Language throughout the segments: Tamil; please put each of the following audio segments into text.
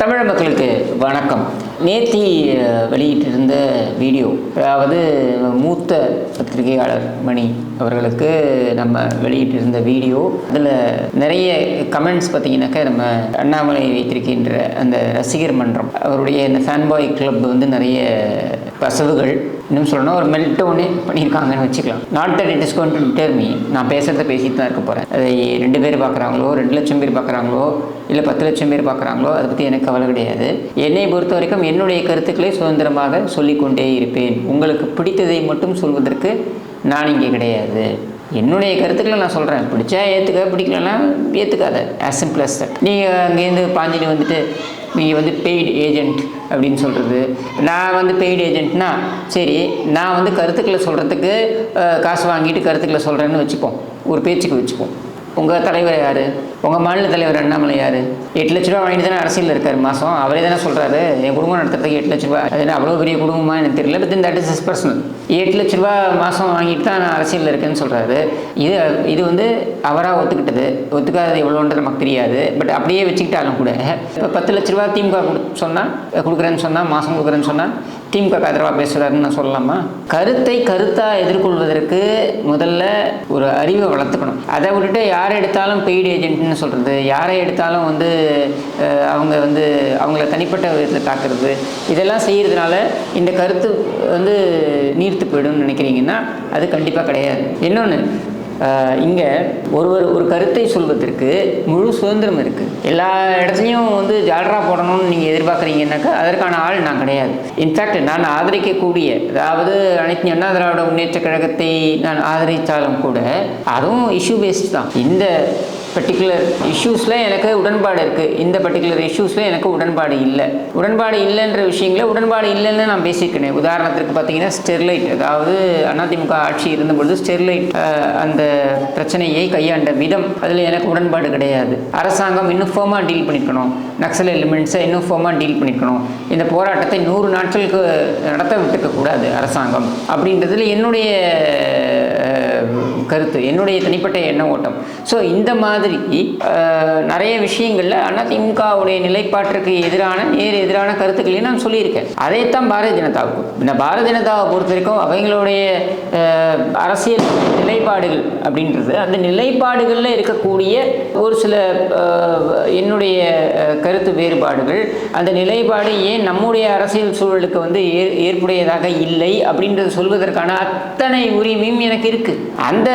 தமிழ் மக்களுக்கு வணக்கம். நேத்தி வெளியிட்டிருந்த வீடியோ அதாவது மூத்த பத்திரிகையாளர் மணி அவர்களுக்கு நம்ம வெளியிட்டிருந்த வீடியோ அதில் நிறைய கமெண்ட்ஸ் பார்த்தீங்கன்னாக்கா நம்ம அண்ணாமலை வைத்திருக்கின்ற அந்த ரசிகர் மன்றம் அவருடைய இந்த ஃபேன்பாய் கிளப் வந்து நிறைய கசவுகள் இன்னும் சொல்லணும் ஒரு மெல்டோனே பண்ணியிருக்காங்கன்னு வச்சுக்கலாம். Not that it is gone to determine நான் பேசுகிறத பேசிட்டு தான் இருக்க போகிறேன் அதை ரெண்டு பேர் பார்க்குறாங்களோ ரெண்டு லட்சம் பேர் பார்க்குறாங்களோ இல்லை பத்து லட்சம் பேர் பார்க்குறாங்களோ அதை பற்றி எனக்கு கவலை கிடையாது. என்னை பொறுத்த வரைக்கும் என்னுடைய கருத்துக்களை சுதந்திரமாக சொல்லிக்கொண்டே இருப்பேன். உங்களுக்கு பிடித்ததை மட்டும் சொல்வதற்கு நான் இங்கே கிடையாது. என்னுடைய கருத்துக்களை நான் சொல்கிறேன் பிடிச்சா ஏற்றுக்க பிடிக்கலன்னா ஏற்றுக்காத ஆஸ் சிம்பிள் அஸ் தட் நீங்கள் அங்கேருந்து பாஞ்சினி வந்துட்டு நீங்கள் வந்து பெய்டு ஏஜென்ட் அப்படின்னு சொல்கிறது நான் வந்து பெய்டு ஏஜென்ட்னா சரி நான் வந்து கருத்துக்களை சொல்கிறதுக்கு காசு வாங்கிட்டு கருத்துக்களை சொல்கிறேன்னு வச்சுப்போம். ஒரு பேச்சுக்கு வச்சுப்போம். உங்கள் தலைவர் யார்? உங்கள் மாநில தலைவர் அண்ணாமலை யார்? எட்டு லட்ச ரூபா வாங்கிட்டு தானே அரசியலில் இருக்கார் மாதம் அவரே தானே சொல்கிறாரு என் குடும்பம் நடத்துறதுக்கு எட்டு லட்ச ரூபா. அது என்ன அவ்வளோ பெரிய குடும்பமா எனக்கு தெரியல but that is is personal எட்டு லட்ச ரூபா மாதம் வாங்கிட்டு தான் நான் அரசியலில் இருக்கேன்னு சொல்கிறாரு இது இது வந்து அவராக ஒத்துக்கிட்டது. ஒத்துக்காதது எவ்வளோன்றது நமக்கு தெரியாது. பட் அப்படியே வச்சுக்கிட்டாலும் கூட இப்போ பத்து லட்ச ரூபா திமுக கொடு சொன்னால் கொடுக்குறேன்னு சொன்னால் மாதம் கொடுக்குறேன்னு சொன்னால் திமுக ஆதரவாக பேசுகிறாருன்னு நான் சொல்லலாமா? கருத்தை கருத்தாக எதிர்கொள்வதற்கு முதல்ல ஒரு அறிவை வளர்த்துக்கணும். அதை விட்டுட்டு யாரை எடுத்தாலும் பெய்டு ஏஜென்ட்னு சொல்கிறது யாரை எடுத்தாலும் வந்து அவங்க வந்து அவங்கள தனிப்பட்ட விதத்தில் தாக்குறது இதெல்லாம் செய்கிறதுனால இந்த கருத்து வந்து நீர்த்து போயிடும்னு நினைக்கிறீங்கன்னா அது கண்டிப்பாக கிடையாது. இன்னொன்று இங்கே ஒருவர் ஒரு கருத்தை சொல்வதற்கு முழு சுதந்திரம் இருக்குது எல்லா இடத்துலையும் வந்து ஜால்ரா போடணும்னு நீங்கள் எதிர்பார்க்குறீங்கன்னாக்கா அதற்கான ஆள் நான் கிடையாது. இன்ஃபேக்ட் நான் ஆதரிக்கக்கூடிய அதாவது அனைத்து அண்ணா திராவிட முன்னேற்ற கழகத்தை நான் ஆதரித்தாலும் கூட அதுவும் இஷ்யூ பேஸ்ட் தான். இந்த பர்டிகுலர் இஷ்யூஸில் எனக்கு உடன்பாடு இருக்குது இந்த பர்டிகுலர் இஷ்யூஸில் எனக்கு உடன்பாடு இல்லை. உடன்பாடு இல்லைன்ற விஷயங்கள உடன்பாடு இல்லைன்னு நான் பேசியிருக்கேன். உதாரணத்திற்கு பார்த்தீங்கன்னா ஸ்டெர்லைட். அதாவது அதிமுக ஆட்சி இருந்தபொழுது ஸ்டெர்லைட் அந்த பிரச்சனையை கையாண்ட விதம் அதில் எனக்கு உடன்பாடு கிடையாது. அரசாங்கம் இன்னும் ஃபோமாக டீல் பண்ணிக்கணும் நக்சல் எலிமெண்ட்ஸை இன்னும் ஃபோமாக டீல் பண்ணிக்கணும் இந்த போராட்டத்தை நூறு நாட்களுக்கு நடத்த விட்டுக்கக்கூடாது அரசாங்கம். அப்படின்றதுல என்னுடைய கருத்து. என்னுடைய தனிப்பட்ட எண்ண ஓட்டம். ஸோ இந்த மாதிரி மாதிரி நிறைய விஷயங்களில் அதிமுகவுடைய நிலைப்பாட்டிற்கு எதிரான நேர் எதிரான கருத்துக்களையும் நான் சொல்லியிருக்கேன். அதைத்தான் பாரதிய ஜனதாவுக்கு. இந்த பாரதிய ஜனதாவை பொறுத்த வரைக்கும் அவங்களுடைய அரசியல் நிலைப்பாடுகள் அப்படின்றது அந்த நிலைப்பாடுகளில் இருக்கக்கூடிய ஒரு சில என்னுடைய கருத்து வேறுபாடுகள் அந்த நிலைப்பாடு ஏன் நம்முடைய அரசியல் சூழலுக்கு வந்து ஏ- ஏற்புடையதாக இல்லை அப்படின்றது சொல்வதற்கான அத்தனை உரிமையும் எனக்கு இருக்கு. அந்த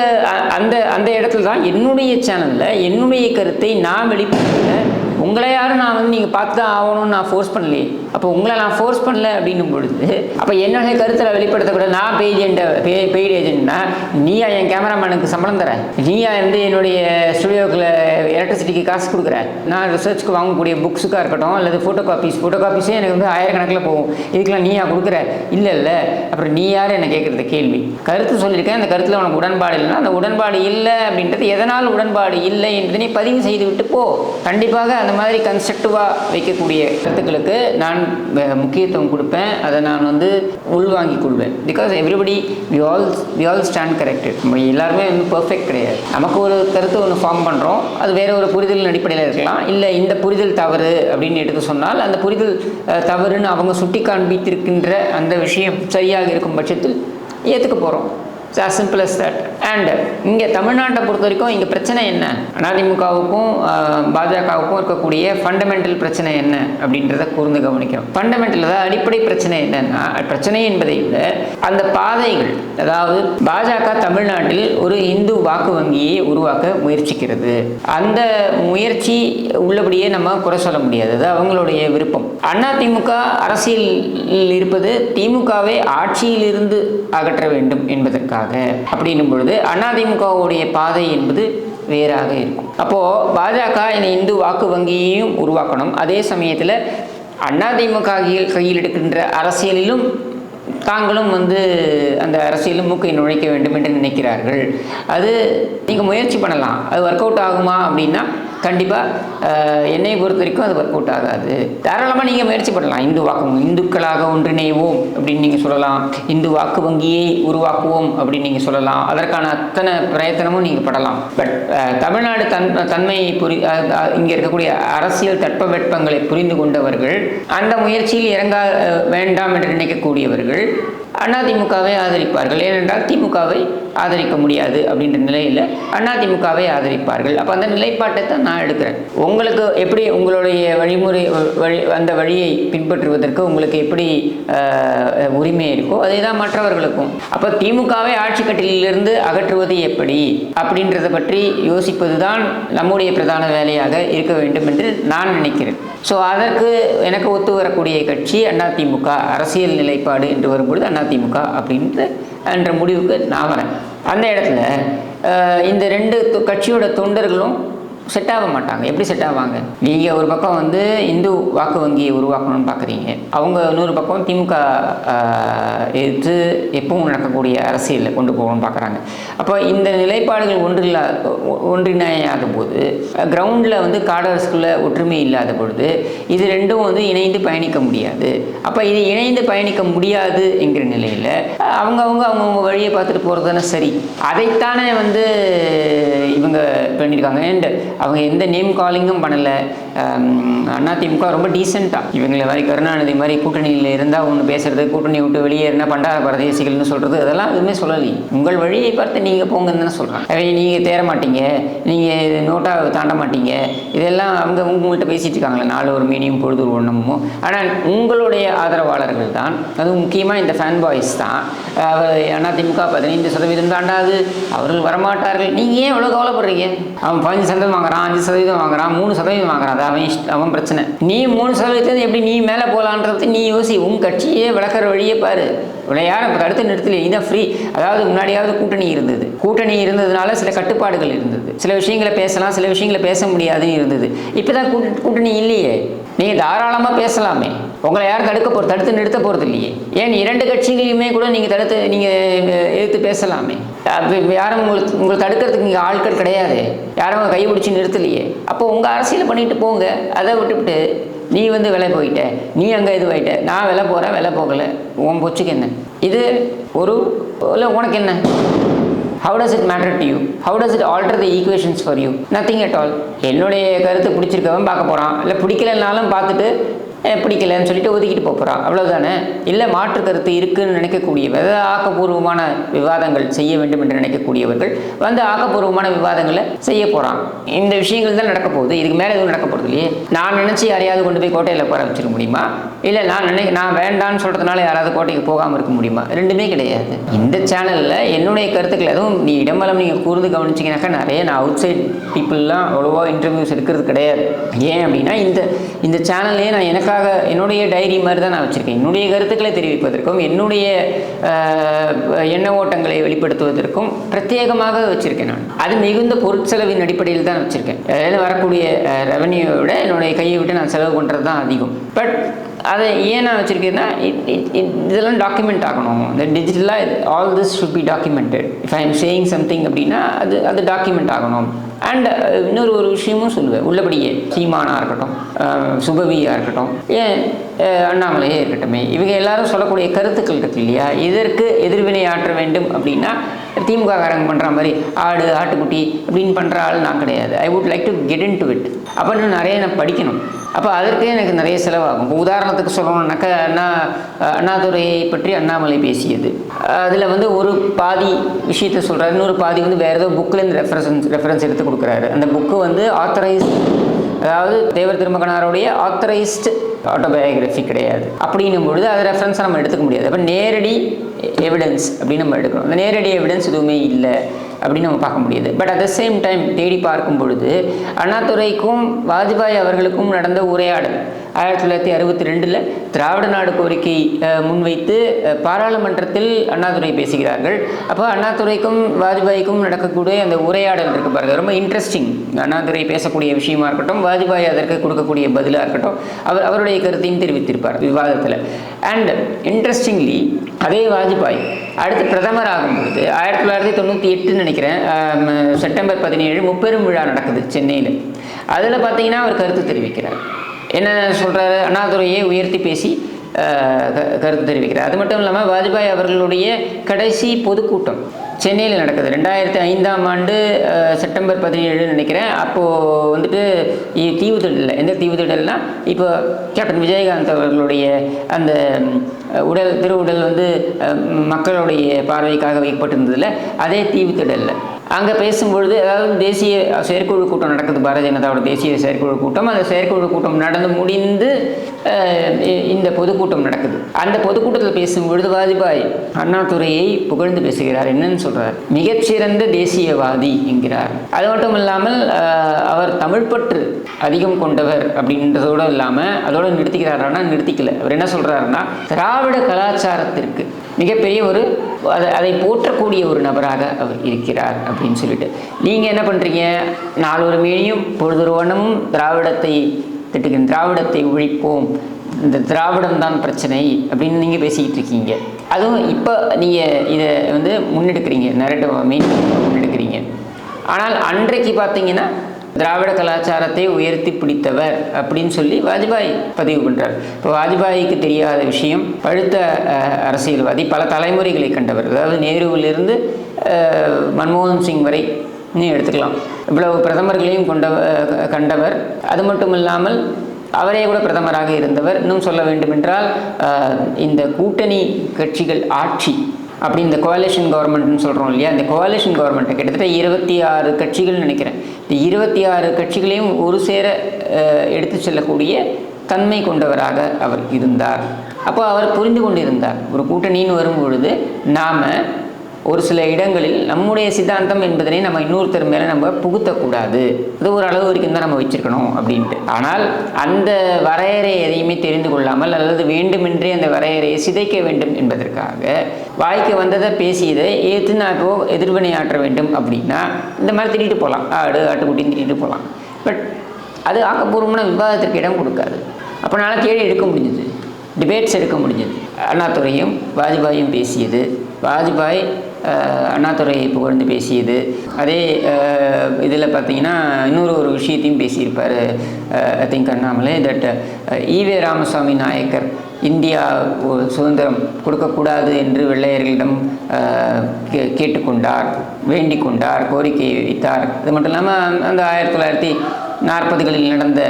அந்த அந்த இடத்துல தான் என்னுடைய சேனலில் என்னுடைய கருத்தை நான் வெளிப்படுத்தல. உங்களை யாரும் நான் வந்து நீங்கள் பார்த்து தான் ஆகணும்னு நான் ஃபோர்ஸ் பண்ணலையே. அப்போ உங்களை நான் ஃபோர்ஸ் பண்ணல அப்படின்னும் பொழுது அப்போ என்னுடைய கருத்தில் வெளிப்படுத்தக்கூட நான் பெய்ட் ஏஜென்ட் பெய்டு ஏஜென்ட்னா நீயா என் கேமராமேனுக்கு சம்பளம் தர நீயா வந்து என்னுடைய ஸ்டுடியோக்கில் எலக்ட்ரிசிட்டிக்கு காசு கொடுக்குற. நான் ரிசர்ச்சுக்கு வாங்கக்கூடிய புக்ஸுக்காக இருக்கட்டும் அல்லது ஃபோட்டோ காப்பீஸ் ஃபோட்டோ காப்பீஸே எனக்கு வந்து ஆயிரக்கணக்கில் போகும். இதுக்கெல்லாம் நீயா கொடுக்குற? இல்லை இல்லை. அப்புறம் நீ யார் என்ன கேட்குறது கேள்வி. கருத்து சொல்லியிருக்கேன். அந்த கருத்தில் உனக்கு உடன்பாடு இல்லைன்னா அந்த உடன்பாடு இல்லை அப்படின்றது எதனால் உடன்பாடு இல்லை என்பதனை பதிவு செய்து விட்டு போ. கண்டிப்பாக அந்த மாதிரி கன்ஸ்ட்ரக்டிவாக வைக்கக்கூடிய கருத்துக்களுக்கு நான் முக்கியத்துவம் கொடுப்பேன். அதை நான் வந்து உள்வாங்கிக் கொள்வேன். Because everybody we all we all stand corrected நம்ம எல்லாருமே வந்து பர்ஃபெக்ட் கிடையாது. நமக்கு ஒரு கருத்து ஒன்று ஃபார்ம் பண்ணுறோம் அது வேற ஒரு புரிதலின் அடிப்படையில் இருக்கலாம். இல்லை இந்த புரிதல் தவறு அப்படின்னு எடுத்து சொன்னால் அந்த புரிதல் தவறுன்னு அவங்க சுட்டி காண்பித்திருக்கின்ற அந்த விஷயம் சரியாக இருக்கும் பட்சத்தில் ஏற்றுக்க போகிறோம் as simple as that and இங்கே தமிழ்நாட்டை பொறுத்த வரைக்கும் இங்கே பிரச்சனை என்ன? அதிமுகவுக்கும் பாஜகவுக்கும் இருக்கக்கூடிய ஃபண்டமெண்டல் பிரச்சனை என்ன அப்படின்றத கூர்ந்து கவனிக்கிறோம் ஃபண்டமெண்டல் அதாவது அடிப்படை பிரச்சனை என்னன்னா பிரச்சனை என்பதை விட அந்த பாதைகள் அதாவது பாஜக தமிழ்நாட்டில் ஒரு இந்து வாக்கு வங்கியை உருவாக்க முயற்சிக்கிறது. அந்த முயற்சி உள்ளபடியே நம்ம குறை சொல்ல முடியாது. அது அவங்களுடைய விருப்பம். அதிமுக அரசியலில் இருப்பது திமுகவை ஆட்சியிலிருந்து அகற்ற வேண்டும் என்பதற்காக. அப்படின்னும் பொழுது அதிமுகவுடைய பாதை என்பது வேறாக இருக்கும். அப்போ பாஜக இந்த இந்து வாக்கு வங்கியையும் உருவாக்கணும். அதே சமயத்தில் அதிமுக கையில் கையில் எடுக்கின்ற அரசியலிலும் தாங்களும் வந்து அந்த அரசியலும் மூக்கை நுழைக்க வேண்டும் என்று நினைக்கிறார்கள். அது நீங்கள் முயற்சி பண்ணலாம். அது ஒர்க் அவுட் ஆகுமா அப்படின்னா கண்டிப்பாக என்னை பொறுத்த வரைக்கும் அது ஒர்க் அவுட் ஆகாது. தாராளமாக நீங்கள் முயற்சி பண்ணலாம். இந்து வாக்கு இந்துக்களாக ஒன்றிணைவோம் அப்படின்னு நீங்கள் சொல்லலாம். இந்து வாக்கு வங்கியை உருவாக்குவோம் அப்படின்னு நீங்கள் சொல்லலாம். அதற்கான அத்தனை பிரயத்தனமும் நீங்கள் படலாம். பட் தமிழ்நாடு தன் தன்மையை புரி இங்கே இருக்கக்கூடிய அரசியல் தட்பவெட்பங்களை புரிந்து கொண்டவர்கள் அந்த முயற்சியில் இறங்க வேண்டாம் என்று நினைக்கக்கூடியவர்கள் ¿eh? அதிமுகவை ஆதரிப்பார்கள். ஏனென்றால் திமுகவை ஆதரிக்க முடியாது அப்படின்ற நிலையில் அதிமுகவை ஆதரிப்பார்கள். அப்போ அந்த நிலைப்பாட்டை தான் நான் எடுக்கிறேன். உங்களுக்கு எப்படி உங்களுடைய வழிமுறை வழி அந்த வழியை பின்பற்றுவதற்கு உங்களுக்கு எப்படி உரிமை இருக்கோ அதே தான் மற்றவர்களுக்கும். அப்போ திமுகவை ஆட்சி கட்டிலிருந்து அகற்றுவது எப்படி அப்படின்றத பற்றி யோசிப்பது தான் நம்முடைய பிரதான வேலையாக இருக்க வேண்டும் என்று நான் நினைக்கிறேன். ஸோ அதற்கு எனக்கு ஒத்து வரக்கூடிய கட்சி அதிமுக அரசியல் நிலைப்பாடு என்று வரும்பொழுது அதிமுக அப்படின்ட்டு என்ற முடிவுக்கு நான் வரேன். அந்த இடத்துல இந்த ரெண்டு கட்சியோட தொண்டர்களும் செட் ஆக மாட்டாங்க எப்படி செட் ஆவாங்க நீங்கள் ஒரு பக்கம் வந்து இந்து வாக்கு வங்கியை உருவாக்கணும்னு பார்க்குறீங்க அவங்க இன்னொரு பக்கம் திமுக எதிர்த்து எப்பவும் நடக்கக்கூடிய அரசியலில் கொண்டு போகணும்னு பார்க்குறாங்க அப்போ இந்த நிலைப்பாடுகள் ஒன்றில்லா ஒன்றிணையாத போது கிரவுண்டில் வந்து காடர்ஸ்குள்ள ஒற்றுமை இல்லாத பொழுது இது ரெண்டும் வந்து இணைந்து பயணிக்க முடியாது. அப்போ இது இணைந்து பயணிக்க முடியாது என்கிற நிலையில் அவங்க அவங்க அவங்கவுங்க வழியை பார்த்துட்டு போகிறது தானே சரி. அதைத்தானே வந்து இவங்க பண்ணியிருக்காங்க அண்ட் அவங்க எந்த நேம் காலிங்கும் பண்ணலை. அதிமுக ரொம்ப டீசெண்டாக இவங்களை மாதிரி கருணாநிதி மாதிரி கூட்டணியில் இருந்தால் ஒன்று பேசுறது கூட்டணி விட்டு வெளியே இருந்தால் பண்டார பரதேசிகள்னு சொல்கிறது அதெல்லாம் எதுவுமே சொல்லலை உங்கள் வழியை பார்த்து நீங்கள் போங்கன்னு தானே சொல்கிறாங்க நீங்கள் தேர மாட்டீங்க நீங்கள் நோட்டாக தாண்ட மாட்டீங்க. இதெல்லாம் அவங்க உங்கள்கிட்ட பேசிட்டு இருக்காங்களே நாலு ஒரு மீனியும் பொழுது ஒரு ஒன்றுமோ ஆனால் உங்களுடைய ஆதரவாளர்கள் தான் அதுவும் முக்கியமாக இந்த ஃபேன் பாய்ஸ் தான். அவர் அதிமுக பதினைந்து சதவீதம் தாண்டாது அவர்கள் வரமாட்டார்கள். நீங்கள் ஏன் எவ்வளோ கவலைப்படுறீங்க? அவன் பதினஞ்சு சதவீதம் வாங்குறான் அஞ்சு சதவீதம் வாங்குறான் மூணு சதவீதம் வாங்குறான். அது அவன் இஷ்ட- அவன் பிரச்சனை. நீ மூணு சதவீதத்தை எப்படி நீ மேலே போகலான்றது நீ யோசி. உன் கட்சியே விளக்குற வழியே பாரு. இவ்வளோ யாரும் இப்போ தடுத்து நிறுத்தலையே. இதான் ஃப்ரீ அதாவது முன்னாடியாவது கூட்டணி இருந்தது. கூட்டணி இருந்ததுனால சில கட்டுப்பாடுகள் இருந்தது. சில விஷயங்களை பேசலாம் சில விஷயங்களை பேச முடியாதுன்னு இருந்தது. இப்போ தான் கூட்டணி இல்லையே. நீங்கள் தாராளமாக பேசலாமே. உங்களை யாரும் தடுக்க போகிற தடுத்து நிறுத்த போகிறது இல்லையே. ஏன் இரண்டு கட்சிகளையுமே கூட நீங்கள் தடுத்து நீங்கள் எதிர்த்து பேசலாமே. யாரும் உங்களுக்கு உங்களை தடுக்கிறதுக்கு இங்கே ஆட்கள் கிடையாது. யாரும் கை பிடிச்சி நிறுத்தலையே. அப்போ உங்கள் அரசியல் பண்ணிட்டு போங்க. அதை விட்டுவிட்டு நீ வந்து விலை போயிட்ட. நீ அங்கே இதுவாயிட்ட நான் விலை போகிறேன் விலை போகலை. உன் பொச்சுக்கு என்ன? இது ஒரு இல்லை உனக்கு என்ன? How does it matter to you how does it alter the equations for you nothing at all என்னுடைய கருத்து பிடிச்சிருக்கவன் பார்க்க போகிறான் இல்லை பிடிக்கலனாலும் பார்த்துட்டு பிடிக்கலன்னு சொல்லிட்டு ஒதுக்கிட்டு போக போகிறான் அவ்வளோதானே இல்லை மாற்று கருத்து இருக்குன்னு நினைக்கக்கூடியவர் அதாவது ஆக்கப்பூர்வமான விவாதங்கள் செய்ய வேண்டும் என்று நினைக்கக்கூடியவர்கள் வந்து ஆக்கப்பூர்வமான விவாதங்களை செய்ய போகிறான் இந்த விஷயங்கள் தான் நடக்க போகுது. இதுக்கு மேலே எதுவும் நடக்க போகிறது இல்லையே. நான் நினச்சி யாரையாவது கொண்டு போய் கோட்டையில் போக ஆரம்பிச்சிட முடியுமா? இல்லை நான் நினை நான் வேண்டான்னு சொல்கிறதுனால யாராவது கோட்டைக்கு போகாமல் இருக்க முடியுமா? ரெண்டுமே கிடையாது. இந்த சேனலில் என்னுடைய கருத்துக்கள் எதுவும் நீ இடமலம் நீங்கள் கூர்ந்து கவனிச்சிங்கனாக்கா நிறைய நான் அவுட் சைட் பீப்புளெலாம் அவ்வளோவா இன்டர்வியூஸ் எடுக்கிறது கிடையாது. ஏன் அப்படின்னா இந்த இந்த சேனல்லையே நான் எனக்காக என்னுடைய டைரி மாதிரி தான் நான் வச்சுருக்கேன். என்னுடைய கருத்துக்களை தெரிவிப்பதற்கும் என்னுடைய எண்ண ஓட்டங்களை வெளிப்படுத்துவதற்கும் பிரத்யேகமாக வச்சுருக்கேன் நான். அது மிகுந்த பொருட்செலவின் அடிப்படையில் தான் வச்சுருக்கேன். அதில் வரக்கூடிய ரெவன்யூவை விட என்னுடைய கையை விட்டு நான் செலவு பண்ணுறது தான் அதிகம். பட் அதை ஏன் நான் வச்சுருக்கேன்னா இதெல்லாம் டாக்குமெண்ட் ஆகணும். இந்த டிஜிட்டலாக all this should be documented if I am saying something அப்படின்னா அது அது டாக்குமெண்ட் ஆகணும். அண்ட் இன்னொரு ஒரு விஷயமும் சொல்லுவேன். உள்ளபடியே சீமானாக இருக்கட்டும் சுபவியாக இருக்கட்டும். ஏன் அண்ணாமலையே இருக்கட்டுமே. இவங்க எல்லாரும் சொல்லக்கூடிய கருத்துக்கள் இருக்கு இல்லையா? இதற்கு எதிர்வினை ஆற்ற வேண்டும் அப்படின்னா திமுக காரங்க பண்ணுற மாதிரி ஆடு ஆட்டுக்குட்டி அப்படின்னு பண்ணுற ஆள் நான் கிடையாது. I would like to get into it அப்போ இன்னும் நிறைய நான் படிக்கணும். அப்போ அதற்கே எனக்கு நிறைய செலவாகும். இப்போ உதாரணத்துக்கு சொல்லணும்னாக்கா அண்ணா அண்ணாதுரையை பற்றி அண்ணாமலை பேசியது. அதில் வந்து ஒரு பாதி விஷயத்த சொல்கிறாரு இன்னொரு பாதி வந்து வேறு ஏதோ புக்கில் இந்த ரெஃபரன்ஸ் ரெஃபரன்ஸ் எடுத்து கொடுக்குறாரு. அந்த புக்கு வந்து ஆத்தரைஸ் அதாவது தேவர் திருமகனாருடைய ஆத்தரைஸ்டு ஆட்டோபயோகிராஃபி கிடையாது. அப்படின்னும் பொழுது அதை ரெஃபரன்ஸாக நம்ம எடுத்துக்க முடியாது. அப்போ நேரடி எவிடன்ஸ் அப்படின்னு நம்ம எடுக்கணும் அந்த நேரடி எவிடன்ஸ் எதுவுமே இல்லை அப்படின்னு நம்ம பார்க்க முடியுது. But at the same time தேடி பார்க்கும் பொழுது அண்ணாதுரைக்கும் வாஜ்பாய் அவர்களுக்கும் நடந்த உரையாடல் ஆயிரத்தி தொள்ளாயிரத்தி அறுபத்தி ரெண்டில் திராவிட நாடு கோரிக்கை முன்வைத்து பாராளுமன்றத்தில் அண்ணாதுரை பேசுகிறார்கள். அப்போ அண்ணாதுரைக்கும் வாஜ்பாய்க்கும் நடக்கக்கூடிய அந்த உரையாடல் இருக்கு பாருங்க. ரொம்ப இன்ட்ரெஸ்டிங் அண்ணாதுரை பேசக்கூடிய விஷயமா இருக்கட்டும் வாஜ்பாய் அதற்கு கொடுக்கக்கூடிய பதிலாக இருக்கட்டும் அவர் அவருடைய கருத்தையும் தெரிவித்திருப்பார் விவாதத்தில். அண்ட் இன்ட்ரெஸ்டிங்லி அதே வாஜ்பாய் அடுத்து பிரதமர் ஆகும்பொழுது ஆயிரத்தி தொள்ளாயிரத்தி தொண்ணூற்றி எட்டுன்னு நினைக்கிறேன் செப்டம்பர் பதினேழு முப்பெரும் விழா நடக்குது சென்னையில். அதில் பார்த்தீங்கன்னா அவர் கருத்து தெரிவிக்கிறார். என்ன சொல்கிறாரு அண்ணாதுரையை உயர்த்தி பேசி க- கருத்து தெரிவிக்கிறார். அது மட்டும் இல்லாமல் வாஜ்பாய் அவர்களுடைய கடைசி பொதுக்கூட்டம் சென்னையில் நடக்குது. ரெண்டாயிரத்தி ஐந்தாம் ஆண்டு செப்டம்பர் பதினேழு நினைக்கிறேன். அப்போது வந்துட்டு இ- தீவுத்திடலில் எந்த தீவு திடல்னா இப்போ கேப்டன் விஜயகாந்த் அவர்களுடைய அந்த உடல் திருவுடல் வந்து மக்களுடைய பார்வைக்காக வைக்கப்பட்டிருந்ததில் அதே தீவு திடலில். அங்கே பேசும்பொழுது அதாவது தேசிய செயற்குழு கூட்டம் நடக்குது பாரதிய ஜனதாவோட தேசிய செயற்குழு கூட்டம். அந்த செயற்குழு கூட்டம் நடந்து முடிந்து இந்த பொதுக்கூட்டம் நடக்குது. அந்த பொதுக்கூட்டத்தில் பேசும்பொழுது வாஜ்பாய் அண்ணாதுரையை புகழ்ந்து பேசுகிறார். என்னன்னு சொல்கிறார் மிகச்சிறந்த தேசியவாதி என்கிறார். அது மட்டும் இல்லாமல் அவர் தமிழ்ப்பற்று அதிகம் கொண்டவர் அப்படின்றதோடு இல்லாமல் அதோடு நிறுத்திக்கிறாரானா நிறுத்திக்கல. அவர் என்ன சொல்கிறாருன்னா திராவிட கலாச்சாரத்திற்கு மிகப்பெரிய ஒரு அதை அதை போற்றக்கூடிய ஒரு நபராக அவர் இருக்கிறார் அப்படின்னு சொல்லிட்டு. நீங்கள் என்ன பண்ணுறீங்க நாலொரு மேனியும் பொழுதொரு வண்ணமும் திராவிடத்தை திட்டுகின்ற திராவிடத்தை ஒழிப்போம் இந்த திராவிடம் தான் பிரச்சனை அப்படின்னு நீங்கள் பேசிக்கிட்டு இருக்கீங்க. அதுவும் இப்போ நீங்கள் இதை வந்து முன்னெடுக்கிறீங்க நரேட்டிவ் மீன் முன்னெடுக்கிறீங்க. ஆனால் அன்றைக்கு பார்த்தீங்கன்னா திராவிட கலாச்சாரத்தை உயர்த்தி பிடித்தவர் அப்படின்னு சொல்லி வாஜ்பாய் பதிவு பண்ணுறார் இப்போ வாஜ்பாய்க்கு தெரியாத விஷயம் பழுத்த அரசியல்வாதி பல தலைமுறைகளை கண்டவர். அதாவது நேருவிலிருந்து மன்மோகன் சிங் வரை நீ எடுத்துக்கலாம். இவ்வளவு பிரதமர்களையும் கொண்ட கண்டவர். அது மட்டும் இல்லாமல் அவரே கூட பிரதமராக இருந்தவர். இன்னும் சொல்ல வேண்டுமென்றால் இந்த கூட்டணி கட்சிகள் ஆட்சி அப்படி இந்த கோalition கவர்மெண்ட்னு சொல்கிறோம் இல்லையா? இந்த கோalition கவர்மெண்ட்டை கிட்டத்தட்ட இருபத்தி ஆறு கட்சிகள் நினைக்கிறேன். இருபத்தி ஆறு கட்சிகளையும் ஒரு சேர எடுத்து செல்லக்கூடிய தன்மை கொண்டவராக அவர் இருந்தார். அப்போ அவர் புரிந்து கொண்டிருந்தார். ஒரு கூட்டணின்னு வரும்பொழுது நாம் ஒரு சில இடங்களில் நம்முடைய சித்தாந்தம் என்பதனை நம்ம இன்னொருத்தர் மேலே நம்ம புகுத்தக்கூடாது. அது ஒரு அளவு வரைக்கும் தான் நம்ம வச்சிருக்கணும் அப்படின்ட்டு. ஆனால் அந்த வரையறை எதையுமே தெரிந்து கொள்ளாமல் அல்லது வேண்டுமென்றே அந்த வரையறையை சிதைக்க வேண்டும் என்பதற்காக வாய்க்கு வந்ததை பேசியதை ஏற்று நாக்கோ எதிர்வினையாற்ற வேண்டும் அப்படின்னா இந்த மாதிரி திட்டிட்டு போகலாம். ஆடு ஆட்டுக்குட்டின்னு திட்டிட்டு போகலாம். பட் அது ஆக்கப்பூர்வமான விவாதத்திற்கு இடம் கொடுக்காது. அப்போனால கேள்வி எடுக்க முடிஞ்சது. டிபேட்ஸ் எடுக்க முடிஞ்சது. அண்ணாதுரையும் வாஜ்பாயும் பேசியது வாஜ்பாய் அண்ணாதுறையை புகழ்ந்து பேசியது. அதே இதில் பார்த்தீங்கன்னா இன்னொரு ஒரு விஷயத்தையும் பேசியிருப்பார் I think Annamalai that E V Ramasamy Naicker India ஒரு சுதந்திரம் கொடுக்கக்கூடாது என்று வெள்ளையர்களிடம் கே- கேட்டுக்கொண்டார் வேண்டிக் கொண்டார் கோரிக்கை வைத்தார். அது மட்டும் இல்லாமல் அந்த ஆயிரத்தி தொள்ளாயிரத்தி நாற்பதுகளில் நடந்த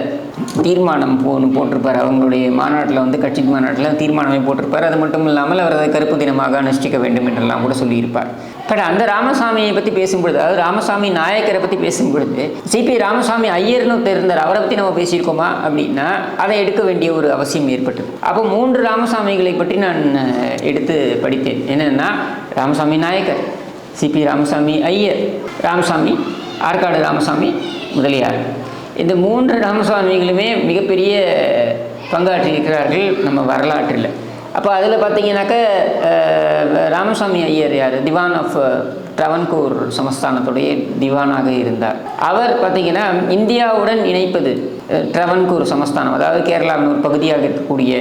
தீர்மானம் போன்னு போட்டிருப்பார். அவங்களுடைய மாநாட்டில் வந்து கட்சி மாநாட்டில் தீர்மானமே போட்டிருப்பார். அது மட்டும் இல்லாமல் அவர் அதை கருப்பு தினமாக அனுஷ்டிக்க வேண்டும் என்றெல்லாம் கூட சொல்லியிருப்பார். பட் அந்த ராமசாமியை பற்றி பேசும்பொழுது அதாவது ராமசாமி நாயக்கரை பற்றி பேசும்பொழுது சிபி ராமசாமி ஐயர்னு தெரிந்தார் அவரை பற்றி நம்ம பேசியிருக்கோமா அப்படின்னா அதை எடுக்க வேண்டிய ஒரு அவசியம் ஏற்பட்டது. அப்போ மூன்று ராமசாமிகளை பற்றி நான் எடுத்து படித்தேன். என்னென்னா ராமசாமி நாயக்கர் சிபி ராமசாமி ஐயர் ராமசாமி ஆற்காடு ராமசாமி முதலியார். இந்த மூன்று ராமசாமிகளுமே மிகப்பெரிய பங்காற்றியிருக்கிறார்கள் நம்ம வரலாற்றில். அப்போ அதில் பார்த்தீங்கன்னாக்க ராமசாமி ஐயர் யார்? திவான் ஆஃப் ட்ரவன்கூர் சமஸ்தானத்துடைய திவானாக இருந்தார். அவர் பார்த்தீங்கன்னா இந்தியாவுடன் இணைப்பது ட்ரவன்கூர் சமஸ்தானம் அதாவது கேரளாவின் ஒரு பகுதியாக இருக்கக்கூடிய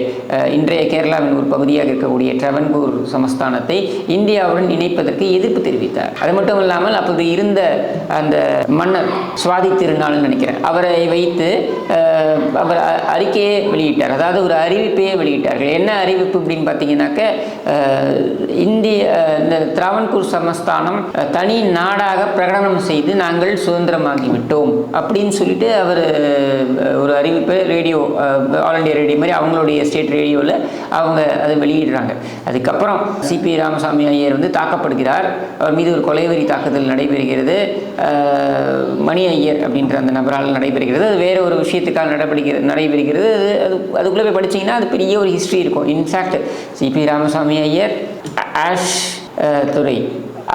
இன்றைய கேரளாவின் ஒரு பகுதியாக இருக்கக்கூடிய ட்ரவன்கூர் சமஸ்தானத்தை இந்தியாவுடன் இணைப்பதற்கு எதிர்ப்பு தெரிவித்தார். அது மட்டும் இல்லாமல் அப்போது இருந்த அந்த மன்னர் சுவாதி திருநாள்னு நினைக்கிறேன் அவரை வைத்து அவர் அறிக்கையே வெளியிட்டார். அதாவது ஒரு அறிவிப்பையே வெளியிட்டார்கள். என்ன அறிவிப்பு அப்படின்னு பார்த்தீங்கன்னாக்க இந்திய இந்த திராவன்கூர் சமஸ்தானம் தனி நாடாக பிரகடனம் செய்து நாங்கள் சுதந்திரமாகிவிட்டோம் அப்படின்னு சொல்லிட்டு அவர் ஒரு அறிவிப்பு ரேடியோ ஆல் இண்டியா ரேடியோ மாதிரி அவங்களுடைய ஸ்டேட் ரேடியோவில் அவங்க அதை வெளியிடுறாங்க. அதுக்கப்புறம் சிபி ராமசாமி ஐயர் வந்து தாக்கப்படுகிறார். அவர் மீது ஒரு கொலைவெறி தாக்குதல் நடைபெறுகிறது. மணி ஐயர் அப்படின்ற அந்த நபரால் நடைபெறுகிறது. அது வேற ஒரு விஷயத்துக்காக நடைபெறுகிறது நடைபெறுகிறது. அது அது அதுக்குள்ளே போய் படிச்சீங்கன்னா அது பெரிய ஒரு ஹிஸ்ட்ரி இருக்கும். In fact CP Ramasamy Iyer Ashe துறை துரை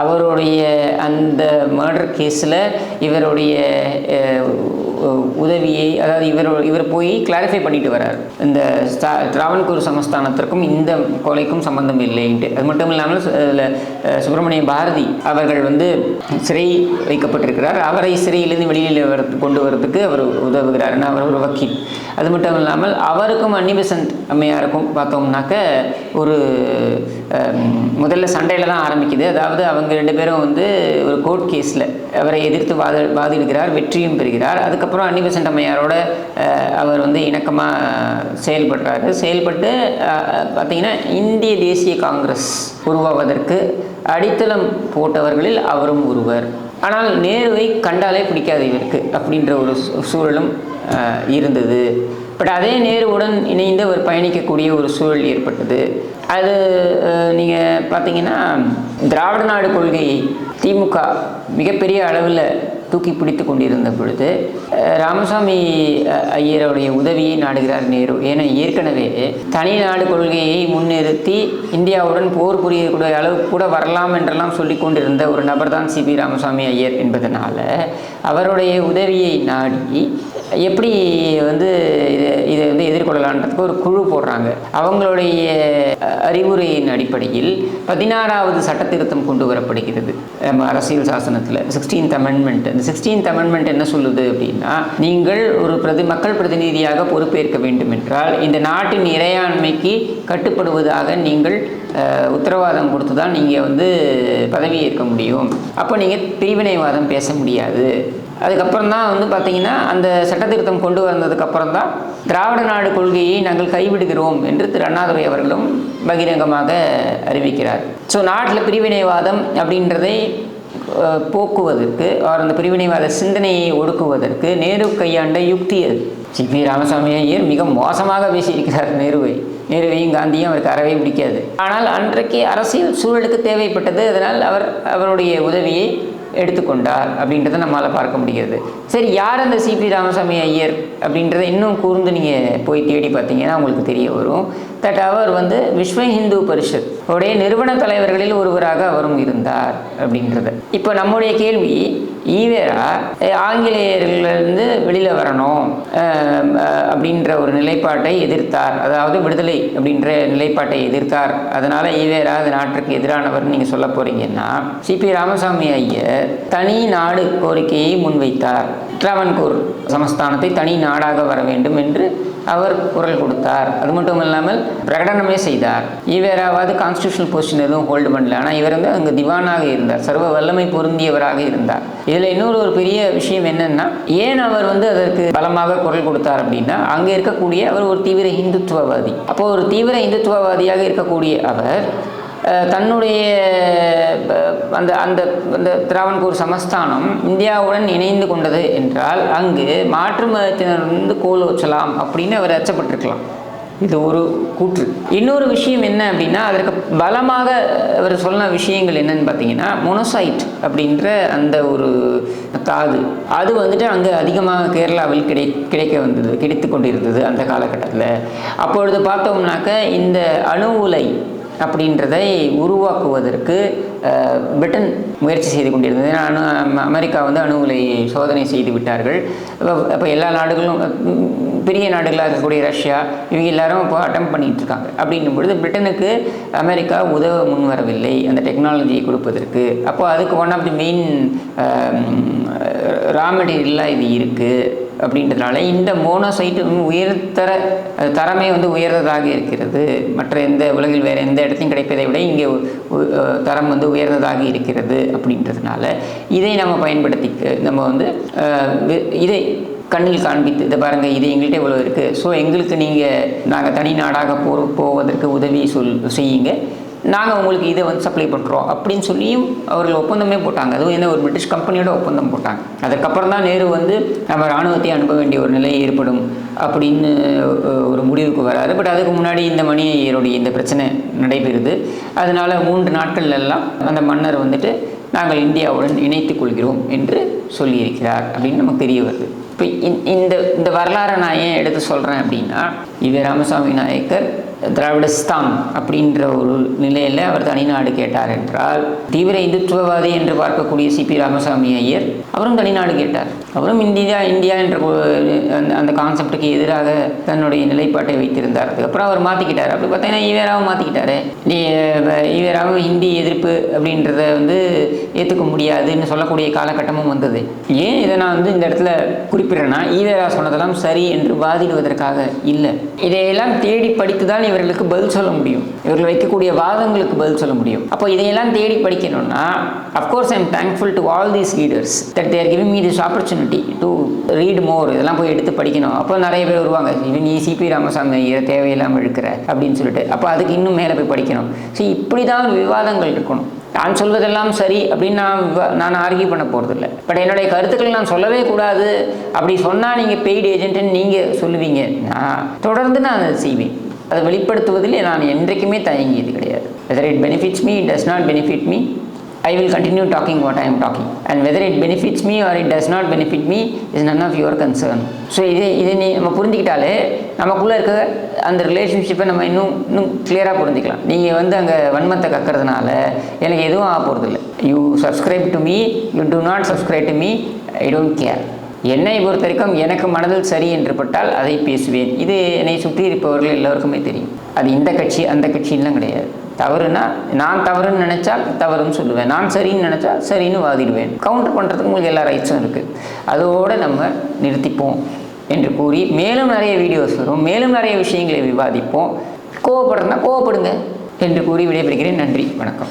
அவருடைய அந்த மர்டர் கேஸில் இவருடைய உதவியை அதாவது இவர் இவர் போய் கிளாரிஃபை பண்ணிட்டு வரார் இந்த திராவண்கூர் சமஸ்தானத்திற்கும் இந்த கொலைக்கும் சம்பந்தம் இல்லைன்ட்டு. அது மட்டும் இல்லாமல் சுப்பிரமணிய பாரதி அவர்கள் வந்து சிறை வைக்கப்பட்டிருக்கிறார். அவரை சிறையிலிருந்து வெளியில் வர கொண்டு வரதுக்கு அவர் உதவுகிறார் அவர் ஒரு வக்கீல். அது மட்டும் இல்லாமல் அவருக்கும் அன்னிபெசன்ட் அம்மையாருக்கும் பார்த்தோம்னாக்க ஒரு முதல்ல சண்டையில் தான் ஆரம்பிக்குது. அதாவது அவங்க ரெண்டு பேரும் வந்து ஒரு கோர்ட் கேஸில் அவரை எதிர்த்து வாத வாதிடுகிறார் வெற்றியும் பெறுகிறார். அதுக்கப்புறம் அன்னிபெசன்ட் அம்மையாரோட அவர் வந்து இணக்கமாக செயல்படுறாரு. செயல்பட்டு பார்த்திங்கன்னா இந்திய தேசிய காங்கிரஸ் உருவாவதற்கு அடித்தளம் போட்டவர்களில் அவரும் ஒருவர். ஆனால் நேருவை கண்டாலே பிடிக்காது இவருக்கு அப்படின்ற ஒரு சூழலும் இருந்தது. பட் அதே நேருவுடன் இணைந்து அவர் பயணிக்கக்கூடிய ஒரு சூழல் ஏற்பட்டது. அது நீங்கள் பார்த்தீங்கன்னா திராவிட நாடு கொள்கையை திமுக மிகப்பெரிய அளவில் தூக்கி பிடித்து கொண்டிருந்த பொழுது ராமசாமி ஐயருடைய உதவியை நாடுகிறார் நேரு. ஏன்னா ஏற்கனவே தனி நாடு கொள்கையை முன்னிறுத்தி இந்தியாவுடன் போர் புரியக்கூடிய அளவுக்கு கூட வரலாம் என்றெல்லாம் சொல்லி கொண்டிருந்த ஒரு நபர் தான் சிபி ராமசாமி ஐயர் என்பதனால அவருடைய உதவியை நாடி எப்படி வந்து இதை இதை வந்து எதிர்கொள்ளலான்றதுக்கு ஒரு குழு போடுறாங்க. அவங்களுடைய அறிவுரையின் அடிப்படையில் பதினாறாவது சட்ட திருத்தம் கொண்டு வரப்படுகிறது. நம்ம அரசியல் சாசனத்தில் சிக்ஸ்டீன்த் அமெண்ட்மெண்ட் இந்த சிக்ஸ்டீன்த் அமெண்ட்மெண்ட் என்ன சொல்லுது அப்படின்னா நீங்கள் ஒரு பிரதி மக்கள் பிரதிநிதியாக பொறுப்பேற்க வேண்டும் என்றால் இந்த நாட்டின் இறையாண்மைக்கு கட்டுப்படுவதாக நீங்கள் உத்தரவாதம் கொடுத்து தான் நீங்கள் வந்து பதவி ஏற்க முடியும். அப்போ நீங்கள் பிரிவினைவாதம் பேச முடியாது. அதுக்கப்புறம் தான் வந்து பார்த்தீங்கன்னா அந்த சட்டத்திருத்தம் கொண்டு வந்ததுக்கப்புறம் தான் திராவிட நாடு கொள்கையை நாங்கள் கைவிடுகிறோம் என்று திரு அண்ணாதுரை அவர்களும் பகிரங்கமாக அறிவிக்கிறார். ஸோ நாட்டில் பிரிவினைவாதம் அப்படின்றதை போக்குவதற்கு அவர் அந்த பிரிவினைவாத சிந்தனையை ஒடுக்குவதற்கு நேரு கையாண்ட யுக்தி அது. சிபி ராமசாமி ஐயர் மிக மோசமாக பேசியிருக்கிறார் நேருவை. நேருவையும் காந்தியும் அவருக்கு அறவே பிடிக்காது. ஆனால் அன்றைக்கு அரசியல் சூழலுக்கு தேவைப்பட்டது அதனால் அவர் அவருடைய உதவியை எடுத்துக்கொண்டார் அப்படின்றத நம்மளால் பார்க்க முடிகிறது. சரி யார் அந்த சிபி ராமசாமி ஐயர் அப்படின்றத இன்னும் கூர்ந்து நீங்கள் போய் தேடி பார்த்தீங்கன்னா உங்களுக்கு தெரிய வரும். தட் அவர் வந்து விஸ்வ ஹிந்து பரிஷத். உடைய நிறுவன தலைவர்களில் ஒருவராக அவரும் இருந்தார் அப்படின்றது. இப்போ நம்முடைய கேள்வி ஈவேரா அஹ், ஆங்கிலேயர்களிருந்து வெளியில் வரணும் அப்படின்ற ஒரு நிலைப்பாட்டை எதிர்த்தார். அதாவது விடுதலை அப்படின்ற நிலைப்பாட்டை எதிர்த்தார். அதனால் ஈவேரா அது நாட்டிற்கு எதிரானவர் நீங்கள் சொல்ல போகிறீங்கன்னா சிபி ராமசாமி ஐயர் தனி நாடு கோரிக்கையை முன்வைத்தார். ட்ராவன்கூர் சமஸ்தானத்தை தனி நாடாக வர வேண்டும் என்று அவர் குரல் கொடுத்தார். அது மட்டும் இல்லாமல் பிரகடனமே செய்தார். இவராவது கான்ஸ்டியூஷனல் பொசிஷன் எதுவும் ஹோல்டு பண்ணல. ஆனால் இவர் வந்து அங்கே திவானாக இருந்தார். சர்வ வல்லமை பொருந்தியவராக இருந்தார். இதில் இன்னொரு ஒரு பெரிய விஷயம் என்னென்னா ஏன் அவர் வந்து அதற்கு பலமாக குரல் கொடுத்தார் அப்படின்னா அங்கே இருக்கக்கூடிய அவர் ஒரு தீவிர இந்துத்துவவாதி அப்போ ஒரு தீவிர இந்துத்துவவாதியாக இருக்கக்கூடிய அவர் தன்னுடைய அந்த அந்த அந்த திராவண்கூர் சமஸ்தானம் இந்தியாவுடன் இணைந்து கொண்டது என்றால் அங்கு மாற்று மதத்தினர் வந்து கோல் வச்சலாம் அப்படின்னு அவர் அச்சப்பட்டிருக்கலாம். இது ஒரு கூற்று. இன்னொரு விஷயம் என்ன அப்படின்னா அதற்கு பலமாக அவர் சொன்ன விஷயங்கள் என்னன்னு பார்த்தீங்கன்னா மொனோசைட் அப்படின்ற அந்த ஒரு தாது. அது வந்துட்டு அங்கே அதிகமாக கேரளாவில் கிடை கிடைக்க வந்தது கிடைத்து கொண்டிருந்தது அந்த காலகட்டத்தில். அப்பொழுது பார்த்தோம்னாக்க இந்த அணு உலை அப்படின்றதை உருவாக்குவதற்கு பிரிட்டன் முயற்சி செய்து கொண்டிருந்தது. அணு அமெரிக்கா வந்து அணு உலை சோதனை செய்து விட்டார்கள். அப்போ எல்லா நாடுகளும் பெரிய நாடுகளாக இருக்கக்கூடிய ரஷ்யா இவங்க எல்லாரும் இப்போ அட்டம் பண்ணிட்டு இருக்காங்க. அப்படின்னும் பொழுது பிரிட்டனுக்கு அமெரிக்கா உதவ முன்வரவில்லை அந்த டெக்னாலஜியை கொடுப்பதற்கு. அப்போ அதுக்கு one of the main raw மெட்டீரியலாக இது இருக்குது அப்படின்றதுனால இந்த மோனோசைட்டு உயர்தர தரமே வந்து உயர்ந்ததாக இருக்கிறது. மற்ற எந்த உலகில் வேறு எந்த இடத்தையும் கிடைப்பதை விட இங்கே தரம் வந்து உயர்ந்ததாக இருக்கிறது அப்படின்றதுனால இதை நம்ம பயன்படுத்தி நம்ம வந்து இதை கண்ணில் காண்பித்து இதை பாருங்கள் இது எங்கள்கிட்ட இவ்வளோ இருக்குது ஸோ எங்களுக்கு நீங்கள் நாங்கள் தனி நாடாக போ போவதற்கு உதவி சொல் செய்யுங்க. நாங்கள் உங்களுக்கு இதை வந்து சப்ளை பண்ணுறோம் அப்படின்னு சொல்லியும் அவர்கள் ஒப்பந்தமே போட்டாங்க. அதுவும் என்ன ஒரு பிரிட்டிஷ் கம்பெனியோட ஒப்பந்தம் போட்டாங்க. அதுக்கப்புறம் தான் நேரு வந்து நம்ம இராணுவத்தை அனுப்ப வேண்டிய ஒரு நிலை ஏற்படும் அப்படின்னு ஒரு முடிவுக்கு வராரு. பட் அதுக்கு முன்னாடி இந்த மணியருடைய இந்த பிரச்சனை நடைபெறுது. அதனால மூன்று நாட்கள் எல்லாம் அந்த மன்னர் வந்துட்டு நாங்கள் இந்தியாவுடன் இணைத்துக் கொள்கிறோம் என்று சொல்லியிருக்கிறார் அப்படின்னு நமக்கு தெரிய வருது. இப்போ இந்த இந்த வரலாறை நான் ஏன் எடுத்து சொல்கிறேன் அப்படின்னா இவே ராமசாமி நாயக்கர் திராவிடஸ்தான் அப்படின்ற ஒரு நிலையில் அவர் தனிநாடு கேட்டார் என்றால் தீவிர இந்துத்துவவாதி என்று பார்க்கக்கூடிய சிபி ராமசாமி ஐயர் அவரும் தனிநாடு கேட்டார். அவரும் இந்தியா இந்தியா என்ற அந்த கான்செப்டுக்கு எதிராக தன்னுடைய நிலைப்பாட்டை வைத்திருந்தார். அதுக்கப்புறம் அவர் மாற்றிக்கிட்டார் அப்படி பார்த்தீங்கன்னா ஈவேராவும் மாற்றிக்கிட்டாரு ஈவேராவும் ஹிந்தி எதிர்ப்பு அப்படின்றத வந்து ஏற்றுக்க முடியாதுன்னு சொல்லக்கூடிய காலகட்டமும் வந்தது. ஏன் இதை நான் வந்து இந்த இடத்துல குறிப்பிடுறேன்னா ஈவேரா சொன்னதெல்லாம் சரி என்று வாதிடுவதற்காக இல்லை. இதையெல்லாம் தேடி படித்து தான் இவர்களுக்கு பதில் சொல்ல முடியும். இவர்கள் வைக்கக்கூடிய வாதங்களுக்கு பதில் சொல்ல முடியும். அப்போ இதையெல்லாம் தேடி படிக்கணும்னா of course I'm thankful to all these leaders that they're giving me this opportunity to read more இதெல்லாம் போய் எடுத்து படிக்கணும். அப்போ நிறைய பேர் வருவாங்க இவன் நீ சிபி ராமசாமி ஐயரை தேவையில்லாமல் இருக்கிற அப்படின்னு சொல்லிட்டு. அப்போ அதுக்கு இன்னும் மேலே போய் படிக்கணும். ஸோ இப்படி தான் விவாதங்கள் இருக்கணும். நான் சொல்வதெல்லாம் சரி அப்படின்னு நான் விவா- நான் ஆர்கியூ பண்ண போகிறதில்ல பட் என்னுடைய கருத்துக்களை நான் சொல்லவே கூடாது. அப்படி சொன்னால் நீங்கள் பெய்டு ஏஜென்ட்டுன்னு நீங்கள் சொல்லுவீங்க. நான் தொடர்ந்து நான் அதை செய்வேன். அதை வெளிப்படுத்துவதில் நான் என்றைக்குமே தயங்கியது கிடையாது. Whether it benefits me it does not benefit me I will continue talking what I am talking and whether it benefits me or it does not benefit me is none of your concern so இது இது நீ நம்ம புரிஞ்சுக்கிட்டாலே நமக்குள்ளே இருக்க அந்த ரிலேஷன்ஷிப்பை நம்ம இன்னும் இன்னும் கிளியராக புரிஞ்சிக்கலாம். நீங்கள் வந்து அங்கே வன்மத்தை கக்கிறதுனால எனக்கு எதுவும் ஆக போகிறதில்ல you subscribe to me you do not subscribe to me I don't care என்னை பொறுத்த வரைக்கும் எனக்கு மனதில் சரி என்று பட்டால் அதை பேசுவேன். இது என்னை சுற்றி இருப்பவர்கள் எல்லோருக்குமே தெரியும். அது இந்த கட்சி அந்த கட்சின்லாம் கிடையாது. தவறுனா நான் தவறுன்னு நினச்சால் தவறுன்னு சொல்லுவேன். நான் சரின்னு நினச்சா சரின்னு வாதிடுவேன். கவுண்டர் பண்ணுறதுக்கு உங்களுக்கு எல்லா ரைட்ஸும் இருக்குது அதோடு நம்ம நிறுத்திப்போம் என்று கூறி மேலும் நிறைய வீடியோஸ் வரும். மேலும் நிறைய விஷயங்களை விவாதிப்போம். கோவப்படுறதுனா கோவப்படுங்க என்று கூறி விடைபெறுகிறேன். நன்றி. வணக்கம்.